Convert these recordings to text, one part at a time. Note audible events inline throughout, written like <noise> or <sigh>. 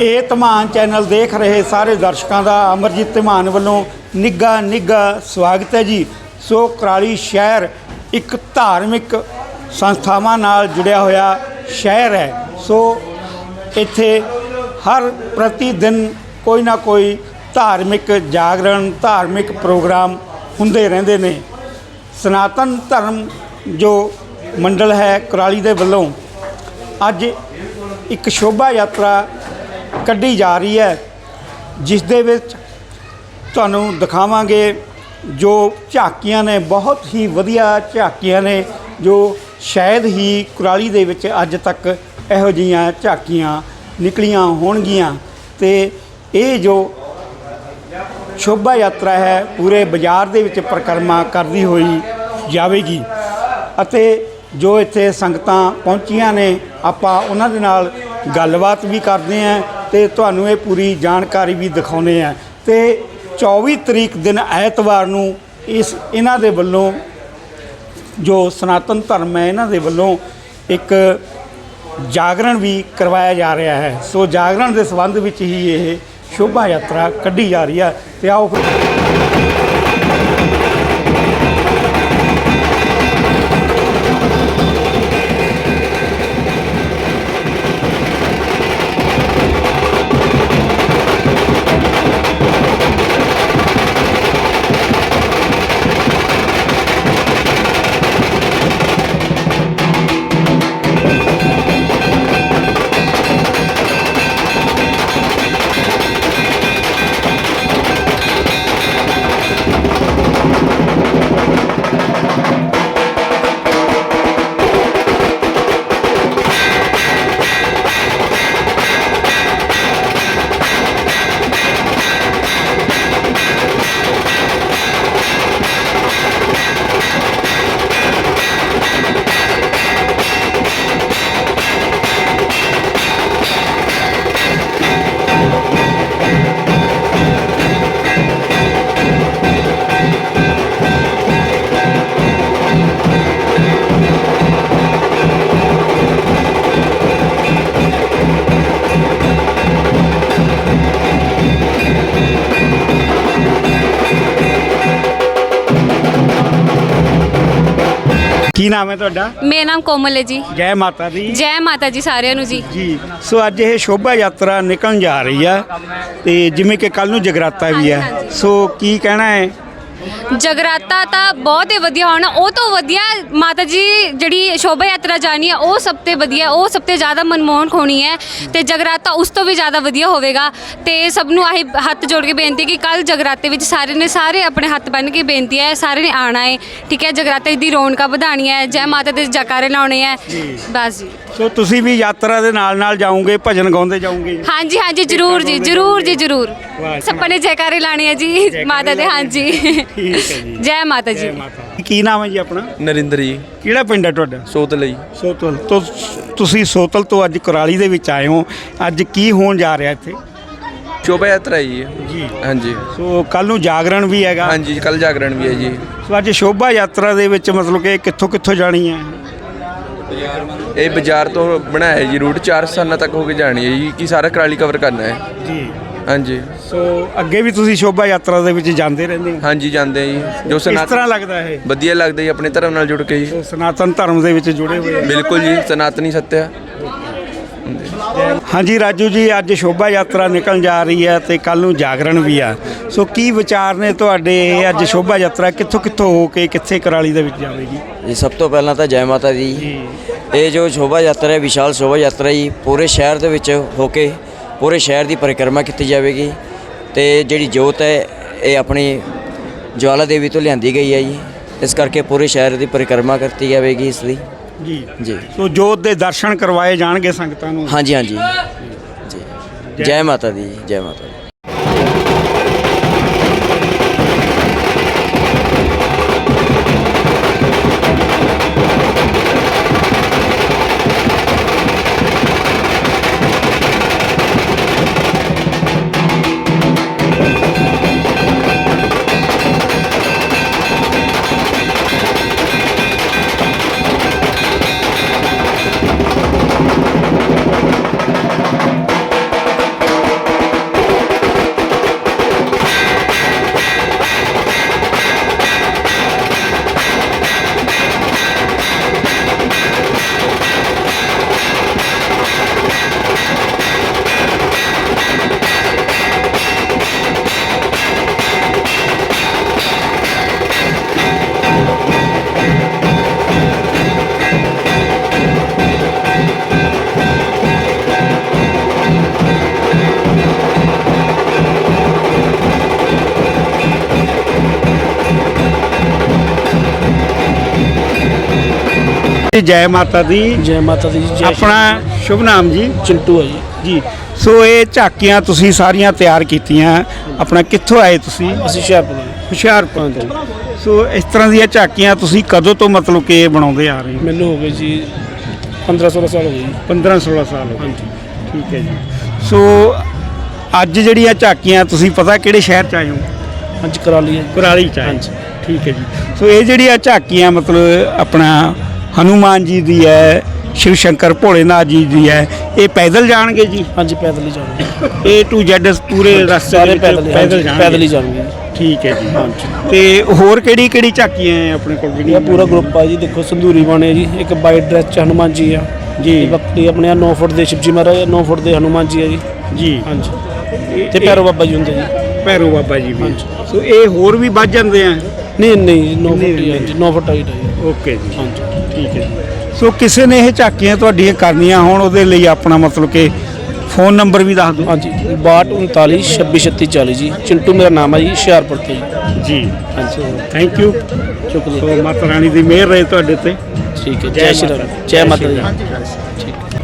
ਇਹ ਧਮਾਨ ਚੈਨਲ ਦੇਖ ਰਹੇ ਸਾਰੇ ਦਰਸ਼ਕਾਂ ਦਾ ਅਮਰਜੀਤ ਧਮਾਨ ਵੱਲੋਂ ਨਿੱਘਾ ਨਿੱਘਾ ਸਵਾਗਤ ਹੈ ਜੀ। ਸੋ ਕਰਾਲੀ ਸ਼ਹਿਰ ਇੱਕ ਧਾਰਮਿਕ ਸੰਸਥਾਵਾਂ ਨਾਲ ਜੁੜਿਆ ਹੋਇਆ ਸ਼ਹਿਰ ਹੈ। ਸੋ ਇੱਥੇ ਹਰ ਪ੍ਰਤੀ ਦਿਨ ਕੋਈ ਨਾ ਕੋਈ ਧਾਰਮਿਕ ਜਾਗਰਣ, ਧਾਰਮਿਕ ਪ੍ਰੋਗਰਾਮ ਹੁੰਦੇ ਰਹਿੰਦੇ ਨੇ। ਸਨਾਤਨ ਧਰਮ ਜੋ ਮੰਡਲ ਹੈ ਕੁਰਾਲੀ ਦੇ ਵੱਲੋਂ ਅੱਜ ਇੱਕ ਸ਼ੋਭਾ ਯਾਤਰਾ ਕੱਢੀ ਜਾ ਰਹੀ ਹੈ, ਜਿਸ ਦੇ ਵਿੱਚ ਤੁਹਾਨੂੰ ਦਿਖਾਵਾਂਗੇ ਜੋ ਝਾਕੀਆਂ ਨੇ, ਬਹੁਤ ਹੀ ਵਧੀਆ ਝਾਕੀਆਂ ਨੇ, ਜੋ ਸ਼ਾਇਦ ਹੀ ਕੁਰਾਲੀ ਦੇ ਵਿੱਚ ਅੱਜ ਤੱਕ ਇਹੋ ਜਿਹੀਆਂ ਝਾਕੀਆਂ ਨਿਕਲੀਆਂ ਹੋਣਗੀਆਂ। ਤੇ ਇਹ ਜੋ ਸ਼ੋਭਾ ਯਾਤਰਾ ਹੈ, ਪੂਰੇ ਬਾਜ਼ਾਰ ਦੇ ਵਿੱਚ ਪਰਿਕਰਮਾ ਕਰਦੀ ਹੋਈ ਜਾਵੇਗੀ। ਅਤੇ ਜੋ ਇੱਥੇ ਸੰਗਤਾਂ ਪਹੁੰਚੀਆਂ ਨੇ, ਆਪਾਂ ਉਹਨਾਂ ਦੇ ਨਾਲ ਗੱਲਬਾਤ ਵੀ ਕਰਦੇ ਆਂ ਤੇ ਤੁਹਾਨੂੰ ਇਹ ਪੂਰੀ ਜਾਣਕਾਰੀ ਵੀ ਦਿਖਾਉਂਦੇ ਆਂ ਤੇ 24 ਤਰੀਕ ਦਿਨ ਐਤਵਾਰ ਨੂੰ ਇਸ, ਇਹਨਾਂ ਦੇ ਵੱਲੋਂ ਜੋ ਸਨਾਤਨ ਧਰਮ ਹੈ, ਇਹਨਾਂ ਦੇ ਵੱਲੋਂ ਇੱਕ ਜਾਗਰਣ ਵੀ ਕਰਵਾਇਆ ਜਾ ਰਿਹਾ ਹੈ। ਸੋ ਜਾਗਰਣ ਦੇ ਸੰਬੰਧ ਵਿੱਚ ਹੀ ਇਹ ਸ਼ੋਭਾ ਯਾਤਰਾ ਕੱਢੀ ਜਾ ਰਹੀ ਹੈ। ਤੇ ਆਓ ਕੀ ਨਾਮ ਹੈ ਤੁਹਾਡਾ? ਮੇਰਾ ਨਾਮ ਕੋਮਲ ਹੈ ਜੀ। ਜੈ ਮਾਤਾ ਦੀ। ਜੈ ਮਾਤਾ ਜੀ ਸਾਰਿਆਂ ਨੂੰ ਜੀ। ਜੀ ਸੋ ਅੱਜ ਇਹ ਸ਼ੋਭਾ ਯਾਤਰਾ ਨਿਕਲਣ ਜਾ ਰਹੀ ਆ ਤੇ ਜਿਵੇਂ ਕਿ ਕੱਲ ਨੂੰ ਜਗਰਾਤਾ ਵੀ ਆ। ਸੋ ਕੀ ਕਹਿਣਾ ਹੈ ਜਗਰਾਤਾ ਤਾਂ ਬਹੁਤ ਹੀ ਵਧੀਆ ਹੋਣਾ ਉਹ ਤੋਂ ਵਧੀਆ ਮਾਤਾ ਜੀ ਜਿਹੜੀ ਸ਼ੋਭਾ ਯਾਤਰਾ ਜਾਣੀ ਹੈ ਉਹ ਸਭ ਤੋਂ ਵਧੀਆ ਉਹ ਸਭ ਤੋਂ ਜ਼ਿਆਦਾ ਮਨਮੋਹਕ ਹੋਣੀ ਹੈ ਤੇ ਜਗਰਾਤਾ ਉਸ ਤੋਂ ਵੀ ਜ਼ਿਆਦਾ ਵਧੀਆ ਹੋਵੇਗਾ ਤੇ ਸਭ ਨੂੰ ਆਹੀ ਹੱਥ ਜੋੜ ਕੇ ਬੇਨਤੀ ਕਿ ਕੱਲ ਜਗਰਾਤੇ ਵਿੱਚ ਸਾਰੇ ਨੇ ਸਾਰੇ ਆਪਣੇ ਹੱਥ ਬੰਨ੍ਹ ਕੇ ਬੇਨਤੀ ਹੈ ਸਾਰੇ ਨੇ ਆਣਾ ਹੈ ਠੀਕ ਹੈ ਜਗਰਾਤੇ ਦੀ ਰੌਣਕਾਂ ਵਧਾਣੀ ਹੈ ਜੈ ਮਾਤਾ ਦੇ ਜਕਾਰੇ ਲਾਉਣੇ ਹੈ ਬਸ ਜੀ। ਸੋ ਤੁਸੀਂ ਵੀ ਯਾਤਰਾ ਦੇ ਨਾਲ ਨਾਲ ਜਾਓਗੇ ਭਜਨ ਗਾਉਂਦੇ ਜਾਓਗੇ? ਹਾਂਜੀ ਹਾਂਜੀ ਜਰੂਰ ਜੀ ਜਰੂਰ ਜੀ ਜਰੂਰ। ਸਭ ਨੇ ਜੈਕਾਰੇ ਲਾਣੇ ਆ ਜੀ ਮਾਤਾ ਦੇ ਹਾਂਜੀ। ਠੀਕ ਹੈ ਜੀ। ਜੈ ਮਾਤਾ ਜੀ। ਮਾਤਾ ਕੀ ਨਾਮ ਹੈ ਜੀ ਆਪਣਾ? ਨਰਿੰਦਰ ਜੀ। ਕਿਹੜਾ ਪਿੰਡ ਹੈ ਤੁਹਾਡਾ? ਸੋਤ ਲਈ ਸੋਤਲ। ਤੋਂ ਤੁਸੀਂ ਸੋਤਲ ਤੋਂ ਅੱਜ ਕੁਰਾਲੀ ਦੇ ਵਿੱਚ ਆਏ ਹੋ। ਅੱਜ ਕੀ ਹੋਣ ਜਾ ਰਿਹਾ ਇੱਥੇ? ਸ਼ੋਭਾ ਯਾਤਰਾ ਜੀ। ਇਹ। ਜੀ। ਹਾਂਜੀ। ਸੋ ਕੱਲ ਨੂੰ ਜਾਗਰਣ ਵੀ ਹੈਗਾ। ਹਾਂਜੀ ਕੱਲ ਜਾਗਰਣ ਵੀ ਹੈ ਜੀ। ਸੋ ਅੱਜ ਸ਼ੋਭਾ ਯਾਤਰਾ ਦੇ ਵਿੱਚ ਮਤਲਬ ਕਿ ਕਿੱਥੋਂ ਕਿੱਥੋਂ ਜਾਣੀ ਹੈ? ਇਹ ਬਾਜ਼ਾਰ ਤੋਂ ਬਣਾਇਆ ਹੈ ਜੀ। ਰੂਟ 4 ਸਥਾਨਾਂ ਤੱਕ ਹੋ ਕੇ ਜਾਣੀ ਹੈ ਜੀ। ਕਿ ਸਾਰਾ ਕਰਾਲੀ ਕਵਰ ਕਰਨਾ ਹੈ। ਜੀ। ਹਾਂਜੀ। ਸੋ ਅੱਗੇ ਵੀ ਤੁਸੀਂ ਸ਼ੋਭਾ ਯਾਤਰਾ ਦੇ ਵਿੱਚ ਜਾਂਦੇ ਰਹਿੰਦੇ ਹੋ? ਹਾਂਜੀ ਜਾਂਦੇ ਆ ਜੀ। ਜੋ ਕਿਸ ਤਰ੍ਹਾਂ ਸਨਾਤਨ ਲੱਗਦਾ ਹੈ ਵਧੀਆ ਲੱਗਦਾ ਜੀ ਆਪਣੇ ਧਰਮ ਨਾਲ ਜੁੜ ਕੇ ਜੀ। ਸੋ ਸਨਾਤਨ ਧਰਮ ਦੇ ਵਿੱਚ ਜੁੜੇ ਹੋਏ ਹੋ। ਬਿਲਕੁਲ ਜੀ ਸਨਾਤਨੀ ਸੱਤਿਆ। ਹਾਂਜੀ ਰਾਜੂ ਜੀ ਅੱਜ ਸ਼ੋਭਾ ਯਾਤਰਾ ਨਿਕਲਣ ਜਾ ਰਹੀ ਹੈ ਤੇ ਕੱਲ ਨੂੰ ਜਾਗਰਣ ਵੀ ਆ। ਸੋ ਕੀ ਵਿਚਾਰ ਨੇ ਤੁਹਾਡੇ? ਅੱਜ ਸ਼ੋਭਾ ਯਾਤਰਾ ਕਿੱਥੋਂ ਕਿੱਥੋਂ ਹੋ ਕੇ ਕਿੱਥੇ ਕਰਾਲੀ ਦੇ ਵਿੱਚ ਜਾਵੇਗੀ? ਜੀ ਸਭ ਤੋਂ ਪਹਿਲਾਂ ਤਾਂ ਜੈ ਮਾਤਾ ਦੀ। ਇਹ ਜੋ ਸ਼ੋਭਾ ਯਾਤਰਾ ਹੈ ਵਿਸ਼ਾਲ ਸ਼ੋਭਾ ਯਾਤਰਾ ਜੀ ਪੂਰੇ ਸ਼ਹਿਰ ਦੇ ਵਿੱਚ ਹੋ ਕੇ ਪੂਰੇ ਸ਼ਹਿਰ ਦੀ ਪਰਿਕਰਮਾ ਕੀਤੀ ਜਾਵੇਗੀ ਤੇ ਜਿਹੜੀ ਜੋਤ ਹੈ ਇਹ ਆਪਣੀ ਜਵਾਲਾ ਦੇਵੀ ਤੋਂ ਲਿਆਂਦੀ ਗਈ ਹੈ ਜੀ। ਇਸ ਕਰਕੇ ਪੂਰੇ ਸ਼ਹਿਰ ਦੀ ਪਰਿਕਰਮਾ ਕੀਤੀ ਜਾਵੇਗੀ ਇਸ ਦੀ ਜੀ। ਜੀ। ਸੋ ਜੋਤ ਦੇ ਦਰਸ਼ਨ ਕਰਵਾਏ ਜਾਣਗੇ ਸੰਗਤਾਂ ਨੂੰ? ਹਾਂਜੀ ਹਾਂਜੀ। ਜੀ ਜੈ ਮਾਤਾ ਦੀ ਜੈ ਮਾਤਾ ਦੀ। ਜੈ ਮਾਤਾ ਦੀ। ਜੈ ਮਾਤਾ ਦੀ ਜੀ, ਜੈ ਆਪਣਾ ਸ਼ੁਭ ਨਾਮ ਜੀ। ਚਿੰਟੂ ਹੈ ਜੀ। ਜੀ ਸੋ ਇਹ ਝਾਕੀਆਂ ਤੁਸੀਂ ਸਾਰੀਆਂ ਤਿਆਰ ਕੀਤੀਆਂ। ਆਪਣਾ ਕਿੱਥੋਂ ਆਏ ਤੁਸੀਂ? ਅਸੀਂ ਹੁਸ਼ਿਆਰਪੁਰ ਦੇ। ਹੁਸ਼ਿਆਰਪੁਰ ਤੋਂ। ਸੋ ਇਸ ਤਰ੍ਹਾਂ ਦੀਆਂ ਝਾਕੀਆਂ ਤੁਸੀਂ ਕਦੋਂ ਤੋਂ ਮਤਲਬ ਕਿ ਇਹ ਬਣਾਉਂਦੇ ਆ ਰਹੇ ਹੋ? ਮੈਨੂੰ ਹੋ ਗਏ ਜੀ 15 16 ਸਾਲ ਹੋ ਗਏ ਜੀ। 15 16 ਸਾਲ ਹੋ ਗਏ। ਹਾਂਜੀ। ਠੀਕ ਹੈ ਜੀ। ਸੋ ਅੱਜ ਜਿਹੜੀਆਂ ਝਾਕੀਆਂ ਤੁਸੀਂ ਪਤਾ ਕਿਹੜੇ ਸ਼ਹਿਰ ਚ ਆਏ ਹੋ? ਹਾਂਜੀ ਕਰਾ ਲਈ ਹੈ ਜੀ। ਕੁਰਾਲੀ ਚ ਆਏ। ਹਾਂਜੀ। ਠੀਕ ਹੈ ਜੀ। ਸੋ ਇਹ ਜਿਹੜੀਆਂ ਝਾਕੀਆਂ ਮਤਲਬ ਆਪਣਾ ਹਨੂਮਾਨ ਜੀ ਦੀ ਹੈ ਸ਼ਿਵ ਸ਼ੰਕਰ ਭੋਲੇਨਾਥ ਜੀ ਦੀ ਹੈ। ਇਹ ਪੈਦਲ ਜਾਣਗੇ ਜੀ? ਹਾਂਜੀ ਪੈਦਲ ਹੀ ਜਾਣਗੇ। A to Z ਪੂਰੇ ਰਸਤੇ ਸਾਰੇ ਪੈਦਲ ਪੈਦਲ ਜਾਣਗੇ। ਪੈਦਲ ਹੀ ਜਾਣਗੇ ਜੀ। ਠੀਕ ਹੈ ਜੀ। ਹਾਂਜੀ। ਤੇ ਹੋਰ ਕਿਹੜੀ ਕਿਹੜੀ ਝਾਕੀਆਂ ਹੈ ਆਪਣੇ ਕੋਲ ਇਹ ਜਿਹੜੀਆਂ ਪੂਰਾ ਗਰੁੱਪ ਆ ਜੀ ਦੇਖੋ ਸੰਧੂਰੀ ਬਾਣੇ ਜੀ ਇੱਕ ਵਾਈਟ ਡਰੈਸ ਚ ਹਨੂਮਾਨ ਜੀ ਆ। ਜੀ। ਤੇ ਆਪਣੇ 9 ਫੁੱਟ ਦੇ ਸ਼ਿਵਜੀ ਮਹਾਰਾਜ 9 ਫੁੱਟ ਦੇ ਹਨੂਮਾਨ ਜੀ ਆ ਜੀ। ਜੀ। ਹਾਂਜੀ। ਤੇ ਭੈਰੋ ਬਾਬਾ ਜੀ ਹੁੰਦੇ ਜੀ। ਭੈਰੋ ਬਾਬਾ ਜੀ ਵੀ। ਸੋ ਇਹ ਹੋਰ ਵੀ ਵੱਧ ਜਾਂਦੇ ਆ? ਨਹੀਂ ਨਹੀਂ 9 ਨਹੀਂ, ਫੁੱਟ ਹੀ। ਜੀ 9 ਫੁੱਟ ਹਾਈਟ ਜੀ। ਓਕੇ ਜੀ। ਹਾਂਜੀ। ਠੀਕ ਹੈ ਜੀ। ਸੋ ਕਿਸੇ ਨੇ ਇਹ ਝਾਕੀਆਂ ਤੁਹਾਡੀਆਂ ਕਰਨੀਆਂ ਹੋਣ ਉਹਦੇ ਲਈ ਆਪਣਾ ਮਤਲਬ ਕਿ ਫੋਨ ਨੰਬਰ ਵੀ ਦੱਸ ਦਿਓ। ਹਾਂਜੀ 62 39 26 36 40 ਜੀ। ਚਿੰਟੂ ਮੇਰਾ ਨਾਮ ਹੈ ਜੀ ਹੁਸ਼ਿਆਰਪੁਰ ਤੋਂ ਜੀ। ਜੀ। ਹਾਂਜੀ। ਥੈਂਕ ਯੂ ਸ਼ੁਕਰੀਆ। ਸੋ ਮਾਤਾ ਰਾਣੀ ਦੀ ਮਿਹਰ ਰਹੇ ਤੁਹਾਡੇ ਤੇ। ਠੀਕ ਹੈ ਜੈ ਜੈ ਸ਼੍ਰੀ ਮਾਤਾ ਰਾਮ। ਜੈ ਜੈ ਮਾਤਾ ਦੀ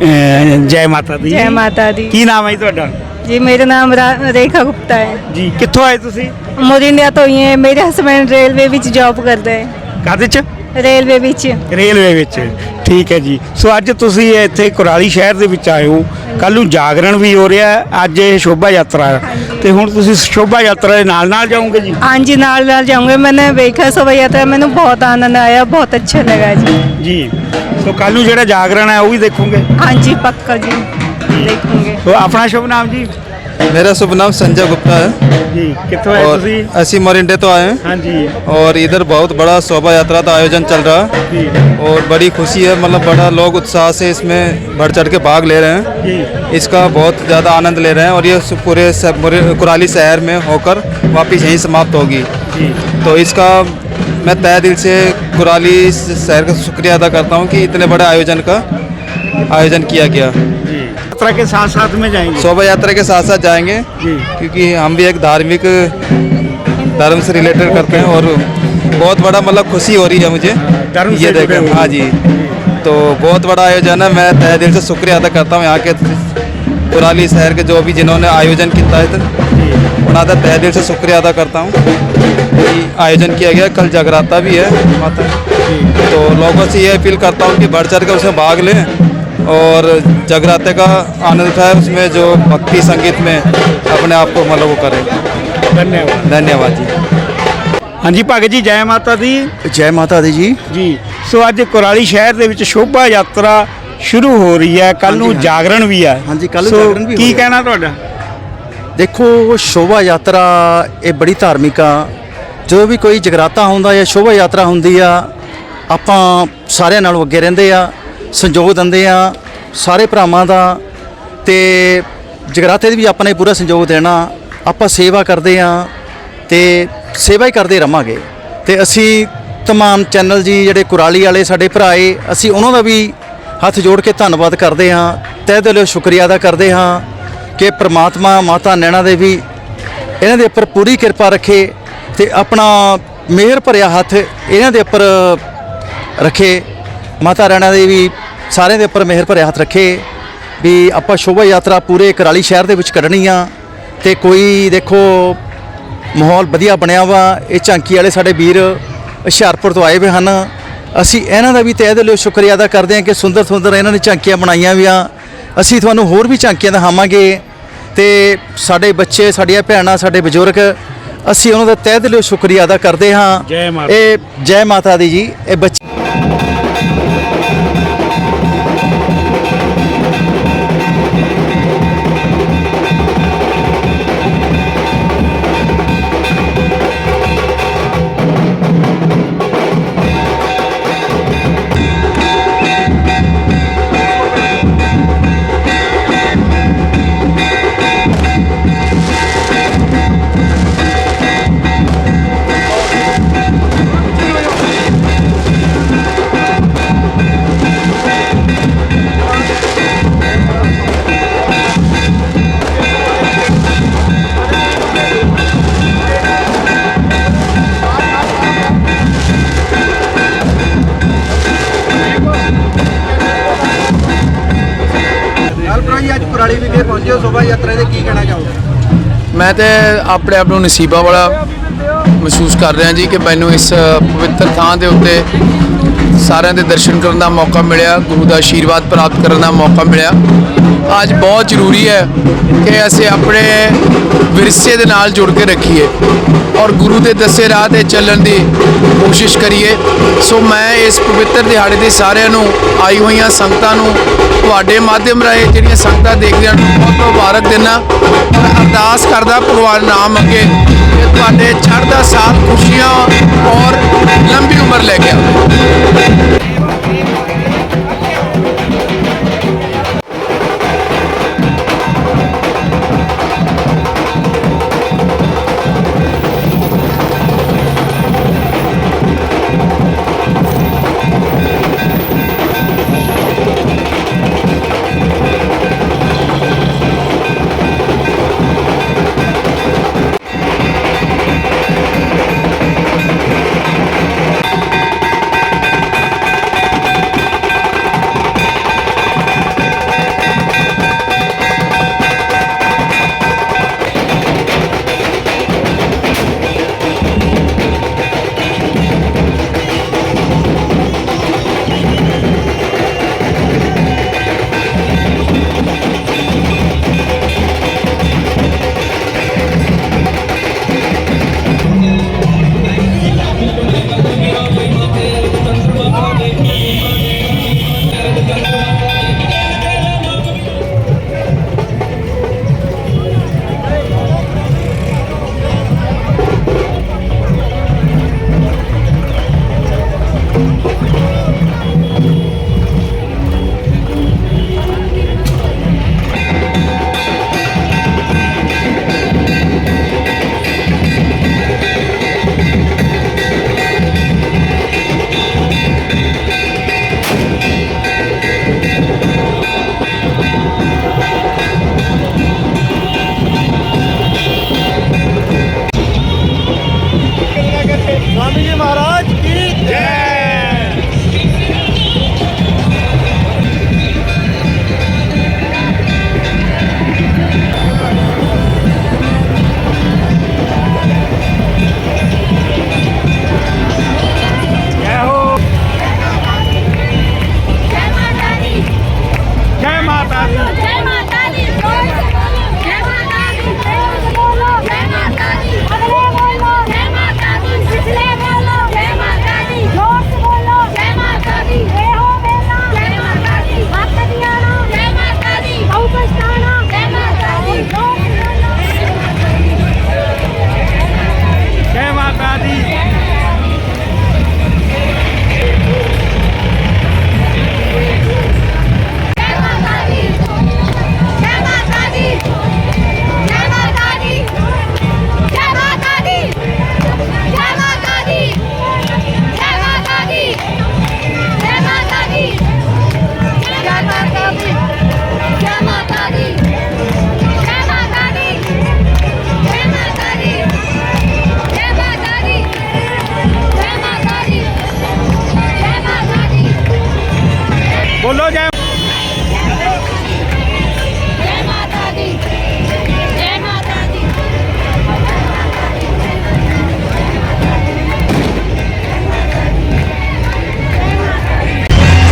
ਅਹ ਜੈ ਮਾਤਾ ਦੀ। ਜੈ ਮਾਤਾ ਦੀ। ਕੀ ਨਾਮ ਹੈ ਜੀ ਤੁਹਾਡਾ? ਜੀ ਮੇਰਾ ਨਾਮ ਰਾ- ਰੇਖਾ ਗੁਪਤਾ ਹੈ। ਜੀ ਕਿੱਥੋਂ ਆਏ ਤੁਸੀਂ? ਮੋਰਿੰਡਿਆ ਤੋਂ ਹੀ ਹੈ। ਮੇਰੇ ਹਸਬੰਡ ਰੇਲਵੇ ਵਿੱਚ ਜੌਬ ਕਰਦੇ ਹੈ। ਕਾਹਦੇ ਚ? ਰੇਲਵੇ ਵਿੱਚ। ਰੇਲਵੇ ਵਿੱਚ। ਠੀਕ ਹੈ ਜੀ। ਸੋ ਅੱਜ ਤੁਸੀਂ ਇੱਥੇ ਕੁਰਾਲੀ ਸ਼ਹਿਰ ਦੇ ਵਿੱਚ ਆਏ ਹੋ। ਕੱਲ ਨੂੰ ਜਾਗਰਣ ਵੀ ਹੋ ਰਿਹਾ ਹੈ, ਅੱਜ ਇਹ ਸ਼ੋਭਾ ਯਾਤਰਾ ਤੇ ਹੁਣ ਤੁਸੀਂ ਸ਼ੋਭਾ ਯਾਤਰਾ ਦੇ ਨਾਲ ਨਾਲ ਜਾਓਗੇ ਜੀ? ਹਾਂਜੀ ਨਾਲ ਨਾਲ ਜਾਉਂਗੇ ਮੈਨੇ ਵੇਖਿਆ ਸਭ ਯਾਤਰਾ। ਮੈਨੂੰ ਬਹੁਤ ਆਨੰਦ ਆਇਆ। ਬਹੁਤ ਅੱਛਾ ਲੱਗਾ ਜੀ। ਜੀ। ਸੋ ਕੱਲ ਨੂੰ ਜਿਹੜਾ ਜਾਗਰਣ ਹੈ ਉਹ ਵੀ ਦੇਖੋਗੇ? ਹਾਂਜੀ ਪੱਕਾ ਜੀ। ਦੇਖੂਗੇ। ਸੋ ਆਪਣਾ ਸ਼ੁਭ ਨਾਮ ਜੀ। मेरा शुभ नाम संजय गुप्ता है ਜੀ ਕਿੱਥੋਂ ਆਏ और ਤੁਸੀਂ ऐसी मोरिंडे तो आए हैं ਹਾਂਜੀ और इधर बहुत बड़ा शोभा यात्रा का आयोजन चल रहा है ਜੀ और बड़ी खुशी है मतलब बड़ा लोग उत्साह से इसमें बढ़ चढ़ के भाग ले रहे हैं ਜੀ इसका बहुत ज़्यादा आनंद ले रहे हैं और ये सु- पूरे सब- पूरे कुराली शहर में होकर वापस यहीं समाप्त होगी जी तो इसका मैं तय दिल से कुराली शहर का शुक्रिया अदा करता हूँ कि इतने बड़े आयोजन का आयोजन किया गया जी यात्रा के साथ साथ में जाएँगे। शोभा यात्रा के साथ साथ जाएँगे जी। क्योंकि हम भी एक धार्मिक धर्म से रिलेटेड करते हैं और बहुत बड़ा मतलब खुशी हो रही है मुझे। धर्म ये जुड़े हाँ जी। तो बहुत बड़ा आयोजन है। मैं तहे दिल से शुक्रिया अदा करता हूँ यहाँ के पुराली शहर के जो भी जिन्होंने आयोजन किया है। उन्हें तहे दिल से शुक्रिया अदा करता हूँ। आयोजन किया गया। कल जगराता भी है। माता तो लोगों से ये अपील करता हूँ कि बढ़ चढ़ कर उसमें भाग लें। और जगराते का आनंद उठाए उसमें जो भक्ति संगीत में अपने आप को मतलब वो करें धन्यवाद धन्यवाद जी ਹਾਂਜੀ ਭਗਤ ਜੀ ਜੈ ਮਾਤਾ ਦੀ ਜੈ ਮਾਤਾ ਦੀ ਜੀ ਜੀ ਸੋ ਅੱਜ ਕੁਰਾਲੀ ਸ਼ਹਿਰ ਦੇ ਵਿੱਚ ਸ਼ੋਭਾ ਯਾਤਰਾ ਸ਼ੁਰੂ ਹੋ ਰਹੀ ਹੈ ਕੱਲ ਨੂੰ ਹਾਂਜੀ, ਹਾਂਜੀ। ਜਾਗਰਣ ਵੀ ਹੈ ਹਾਂਜੀ, ਕੱਲ੍ਹ ਨੂੰ ਸੋ ਜਾਗਰਣ ਵੀ ਹੋ ਕੀ ਰਿਹਾ। ਕਹਿਣਾ ਤੁਹਾਡਾ ਦੇਖੋ ਸ਼ੋਭਾ ਯਾਤਰਾ ਇਹ ਬੜੀ ਧਾਰਮਿਕ ਆ ਜਦੋਂ ਵੀ ਕੋਈ ਜਗਰਾਤਾ ਹੁੰਦਾ ਜਾਂ ਸ਼ੋਭਾ ਯਾਤਰਾ ਹੁੰਦੀ ਆ ਆਪਾਂ ਸਾਰਿਆਂ ਨਾਲੋਂ ਅੱਗੇ ਰਹਿੰਦੇ ਆ ਸੰਯੋਗ ਦਿੰਦੇ ਆ ਸਾਰੇ ਭਰਾਵਾਂ ਦਾ ਤੇ ਜਗਰਾਤੇ ਦੀ ਵੀ ਆਪਾਂ ਨੇ ਪੂਰਾ ਸੰਯੋਗ ਦੇਣਾ, ਆਪਾਂ ਸੇਵਾ ਕਰਦੇ ਆ ਤੇ ਸੇਵਾ ਹੀ ਕਰਦੇ ਰਵਾਂਗੇ। ਤੇ ਅਸੀਂ ਤਮਾਮ ਚੈਨਲ ਜੀ ਜਿਹੜੇ ਕੁਰਾਲੀ ਵਾਲੇ ਸਾਡੇ ਭਰਾਏ ਅਸੀਂ ਉਹਨਾਂ ਦਾ ਵੀ ਹੱਥ ਜੋੜ ਕੇ ਧੰਨਵਾਦ ਕਰਦੇ ਹਾਂ, ਤਹਿ ਦਿਲੋਂ ਸ਼ੁਕਰੀਆ ਅਦਾ ਕਰਦੇ ਹਾਂ ਕਿ ਪ੍ਰਮਾਤਮਾ, ਮਾਤਾ ਨੈਣਾ ਦੇਵੀ ਇਹਨਾਂ ਦੇ ਉੱਪਰ ਪੂਰੀ ਕਿਰਪਾ ਰੱਖੇ ਤੇ ਆਪਣਾ ਮਿਹਰ ਭਰਿਆ ਹੱਥ ਇਹਨਾਂ ਦੇ ਉੱਪਰ ਰੱਖੇ। ਮਾਤਾ ਰਾਣਾ ਦੇਵੀ ਸਾਰਿਆਂ ਦੇ ਉੱਪਰ ਮਿਹਰ ਭਰਿਆ ਹੱਥ ਰੱਖੇ ਵੀ ਆਪਾਂ ਸ਼ੋਭਾ ਯਾਤਰਾ ਪੂਰੇ ਕਰਾਲੀ ਸ਼ਹਿਰ ਦੇ ਵਿੱਚ ਕੱਢਣੀ ਆ ਤੇ ਕੋਈ ਦੇਖੋ ਮਾਹੌਲ ਵਧੀਆ ਬਣਿਆ ਵਾ। ਇਹ ਝਾਂਕੀ ਵਾਲੇ ਸਾਡੇ ਵੀਰ ਹੁਸ਼ਿਆਰਪੁਰ ਤੋਂ ਆਏ ਹੋਏ ਹਨ। ਅਸੀਂ ਇਹਨਾਂ ਦਾ ਵੀ ਤਹਿ ਦਿਲੋਂ ਸ਼ੁਕਰੀਆ ਅਦਾ ਕਰਦੇ ਹਾਂ ਕਿ ਸੁੰਦਰ ਸੁੰਦਰ ਇਹਨਾਂ ਨੇ ਝਾਂਕੀਆਂ ਬਣਾਈਆਂ ਵੀ ਆ ਅਸੀਂ ਤੁਹਾਨੂੰ ਹੋਰ ਵੀ ਝਾਂਕੀਆਂ ਦਿਖਾਵਾਂਗੇ ਤੇ ਸਾਡੇ ਬੱਚੇ ਸਾਡੀਆਂ ਭੈਣਾਂ ਸਾਡੇ ਬਜ਼ੁਰਗ ਅਸੀਂ ਉਹਨਾਂ ਦਾ ਤਹਿ ਦਿਲੋਂ ਸ਼ੁਕਰੀਆ ਅਦਾ ਕਰਦੇ ਹਾਂ। ਇਹ ਜੈ ਮਾਤਾ ਦੀ ਜੀ ਇਹ ਬੱਚੇ ਆਪਣੇ ਆਪ ਨੂੰ ਨਸੀਬਾ ਵਾਲਾ ਮਹਿਸੂਸ ਕਰ ਰਿਹਾ ਜੀ ਕਿ ਮੈਨੂੰ ਇਸ ਪਵਿੱਤਰ ਥਾਂ ਦੇ ਉੱਤੇ ਸਾਰਿਆਂ ਦੇ ਦਰਸ਼ਨ ਕਰਨ ਦਾ ਮੌਕਾ ਮਿਲਿਆ, ਗੁਰੂ ਦਾ ਆਸ਼ੀਰਵਾਦ ਪ੍ਰਾਪਤ ਕਰਨ ਦਾ ਮੌਕਾ ਮਿਲਿਆ। ਅੱਜ ਬਹੁਤ ਜ਼ਰੂਰੀ ਹੈ ਕਿ ਅਸੀਂ ਆਪਣੇ ਵਿਰਸੇ ਦੇ ਨਾਲ ਜੁੜ ਕੇ ਰੱਖੀਏ ਔਰ ਗੁਰੂ ਦੇ ਦੱਸੇ ਰਾਹ ਤੇ ਚੱਲਣ ਦੀ ਕੋਸ਼ਿਸ਼ ਕਰੀਏ। ਸੋ ਮੈਂ ਇਸ ਪਵਿੱਤਰ ਦਿਹਾੜੇ ਦੇ ਸਾਰਿਆਂ ਨੂੰ, ਆਈ ਹੋਈਆਂ ਸੰਗਤਾਂ ਨੂੰ, ਤੁਹਾਡੇ ਮਾਧਿਅਮ ਰਾਹੀਂ ਜਿਹੜੀਆਂ ਸੰਗਤਾਂ ਦੇਖਦੀਆਂ ਨੂੰ ਬਹੁਤ ਮੁਬਾਰਕ ਦਿੰਦਾ। ਔਰ ਅਰਦਾਸ ਕਰਦਾ ਭਗਵਾਨ ਨਾਮ ਅੱਗੇ ਕਿ ਤੁਹਾਡੇ ਚੜ੍ਹਦਾ ਸਾਥ ਖੁਸ਼ੀਆਂ ਔਰ ਲੰਬੀ ਉਮਰ ਲੈ ਕੇ ਆਵੇ।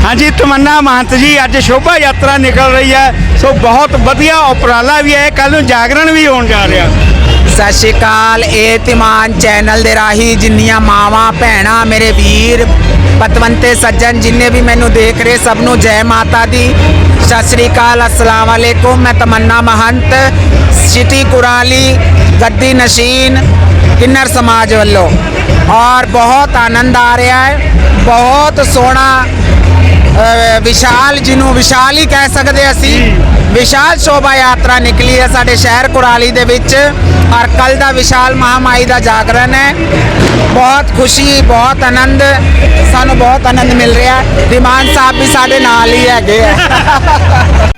ਹਾਂਜੀ, ਤਮੰਨਾ ਮਹੰਤ ਜੀ, ਅੱਜ ਸ਼ੋਭਾ ਯਾਤਰਾ ਨਿਕਲ ਰਹੀ ਹੈ। ਸੋ ਬਹੁਤ ਵਧੀਆ ਉਪਰਾਲਾ ਵੀ ਹੈ। ਕੱਲ ਨੂੰ ਜਾਗਰਣ ਵੀ ਹੋਣ ਜਾ ਰਿਹਾ। ਸਤਿ ਸ਼੍ਰੀ ਅਕਾਲ। ਇਹ ਤਿਮਾਨ ਚੈਨਲ ਦੇ ਰਾਹੀਂ ਜਿੰਨੀਆਂ ਮਾਵਾਂ, ਭੈਣਾਂ ਮੇਰੇ ਵੀਰ, ਪਤਵੰਤੇ, ਸੱਜਣ ਜਿੰਨੇ ਵੀ ਮੈਨੂੰ ਦੇਖ ਰਹੇ, ਸਭ ਨੂੰ ਜੈ ਮਾਤਾ ਦੀ। ਸਤਿ ਸ਼੍ਰੀ ਅਕਾਲ। ਅਸਲਾਮ ਵਾਲੇਕੁਮ ਮੈਂ ਤਮੰਨਾ ਮਹੰਤ, ਸਿਟੀ ਕੁਰਾਲੀ, ਗੱਦੀ ਨਸ਼ੀਨ, ਕਿੰਨਰ ਸਮਾਜ ਵੱਲੋਂ। ਔਰ ਬਹੁਤ ਆਨੰਦ ਆ ਰਿਹਾ ਹੈ। ਬਹੁਤ ਸੋਹਣਾ ਵਿਸ਼ਾਲ ਜਿਹਨੂੰ ਵਿਸ਼ਾਲ ਹੀ ਕਹਿ ਸਕਦੇ ਅਸੀਂ। ਵਿਸ਼ਾਲ ਸ਼ੋਭਾ ਯਾਤਰਾ ਨਿਕਲੀ ਹੈ ਸਾਡੇ ਸ਼ਹਿਰ ਕੁਰਾਲੀ ਦੇ ਵਿੱਚ। ਔਰ ਕੱਲ ਦਾ ਵਿਸ਼ਾਲ ਮਹਾਮਾਈ ਦਾ ਜਾਗਰਣ ਹੈ। ਬਹੁਤ ਖੁਸ਼ੀ ਬਹੁਤ ਆਨੰਦ ਸਾਨੂੰ ਬਹੁਤ ਆਨੰਦ ਮਿਲ ਰਿਹਾ ਹੈ। ਵਿਮਾਨ ਸਾਹਿਬ ਵੀ ਸਾਡੇ ਨਾਲ ਹੀ ਹੈਗੇ ਆ। <laughs>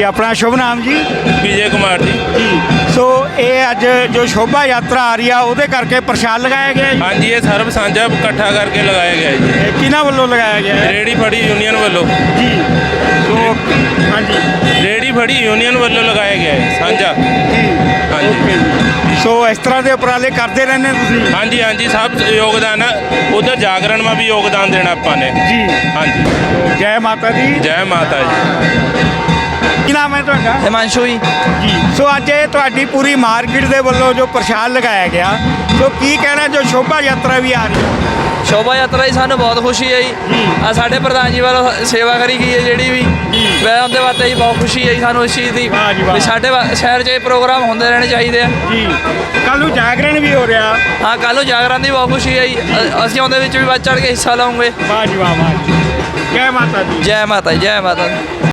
ਜੀ ਆਪਣਾ ਸ਼ੁਭ ਨਾਮ ਜੀ? ਵਿਜੇ ਕੁਮਾਰ ਜੀ। ਜੀ ਸੋ ਇਹ ਅੱਜ ਜੋ ਸ਼ੋਭਾ ਯਾਤਰਾ ਆ ਰਹੀ ਆ ਉਹਦੇ ਕਰਕੇ ਪ੍ਰਸ਼ਾਦ ਲਗਾਇਆ ਗਿਆ ਜੀ? ਹਾਂਜੀ ਇਹ ਸਰਬ ਸਾਂਝਾ ਇਕੱਠਾ ਕਰਕੇ ਲਗਾਇਆ ਗਿਆ ਜੀ। ਇਹ ਕਿਹਨਾਂ ਵੱਲੋਂ ਲਗਾਇਆ ਗਿਆ ਹੈ? ਰੇੜੀ ਫੜੀ ਯੂਨੀਅਨ ਵੱਲੋਂ। ਜੀ ਸੋ ਹਾਂਜੀ। ਰੇੜੀ ਫੜੀ ਯੂਨੀਅਨ ਵੱਲੋਂ ਲਗਾਇਆ ਗਿਆ ਹੈ ਸਾਂਝਾ। ਜੀ ਹਾਂਜੀ। ਸੋ ਇਸ ਤਰ੍ਹਾਂ ਦੇ ਉਪਰਾਲੇ ਕਰਦੇ ਰਹਿੰਦੇ ਤੁਸੀਂ? ਹਾਂਜੀ ਹਾਂਜੀ ਸਭ ਯੋਗਦਾਨ ਉਧਰ ਜਾਗਰਣ ਮਾ ਵੀ ਯੋਗਦਾਨ ਦੇਣਾ ਆਪਾਂ ਨੇ। ਜੀ। ਹਾਂਜੀ। ਜੈ ਮਾਤਾ ਦੀ। ਜੈ ਮਾਤਾ ਜੀ। ਕੀ ਨਾਮ ਹੈ ਤੁਹਾਡਾ? ਹਿਮਾਂਸ਼ੂ ਜੀ। ਜੀ। ਸੋ ਅੱਜ ਇਹ ਤੁਹਾਡੀ ਪੂਰੀ ਮਾਰਕੀਟ ਦੇ ਵੱਲੋਂ ਜੋ ਪ੍ਰਸ਼ਾਦ ਲਗਾਇਆ ਗਿਆ ਸੋ ਕੀ ਕਹਿਣਾ ਜੋ ਸ਼ੋਭਾ ਯਾਤਰਾ ਵੀ ਆ ਰਹੀ ਹੈ? ਸ਼ੋਭਾ ਯਾਤਰਾ ਦੀ ਸਾਨੂੰ ਬਹੁਤ ਖੁਸ਼ੀ ਹੈ ਜੀ। ਆ ਸਾਡੇ ਪ੍ਰਧਾਨ ਜੀ ਵੱਲੋਂ ਸੇਵਾ ਕਰੀ ਗਈ ਹੈ ਜਿਹੜੀ ਵੀ। ਵੈ ਉਹਦੇ ਵਾਸਤੇ ਜੀ ਬਹੁਤ ਖੁਸ਼ੀ ਹੈ ਸਾਨੂੰ ਇਸ ਚੀਜ਼ ਦੀ। ਵੀ ਸਾਡੇ ਸ਼ਹਿਰ 'ਚ ਇਹ ਪ੍ਰੋਗਰਾਮ ਹੁੰਦੇ ਰਹਿਣੇ ਚਾਹੀਦੇ ਆ। ਜੀ। ਕੱਲ ਨੂੰ ਜਾਗਰਣ ਵੀ ਹੋ ਰਿਹਾ। ਹਾਂ ਕੱਲ੍ਹ ਨੂੰ ਜਾਗਰਣ ਦੀ ਬਹੁਤ ਖੁਸ਼ੀ ਹੈ ਅਸੀਂ ਉਹਦੇ ਵਿੱਚ ਵੀ ਵੱਧ ਚੜ ਕੇ ਹਿੱਸਾ ਲਵਾਂਗੇ। ਵਾਹ ਜੀ ਵਾਹ ਵਾਹ ਜੀ ਮਾਤਾ ਦੀ। ਜੈ ਮਾਤਾ ਜੀ ਜੈ ਮਾਤਾ ਦੀ।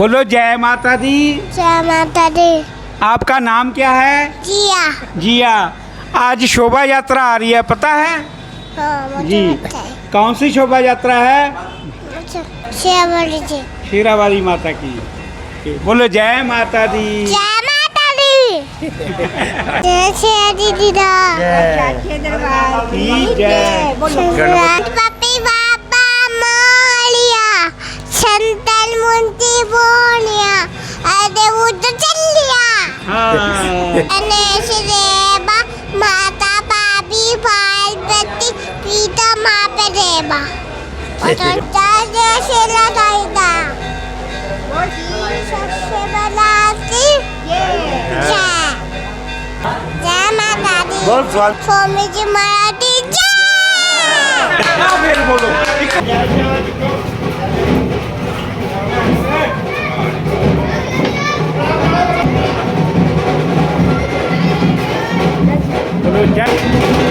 बोलो जय माता दी। जय माता दी। आपका नाम क्या है? जिया। जिया। आज शोभा यात्रा आ रही है पता है? हाँ जी। कौन सी शोभा यात्रा है? शेरावाली माता की। बोलो जय माता दी। जय माता दी। जय दीदा की California, ada wujud celia. Ane sedeba mata babi fal beti kita ma pedeba. Ototta je sila taida. Bodi sashe balati. Yeah. Jai mata di. Bol swal. Swami ji marathi jai. Now, beautiful. Good day.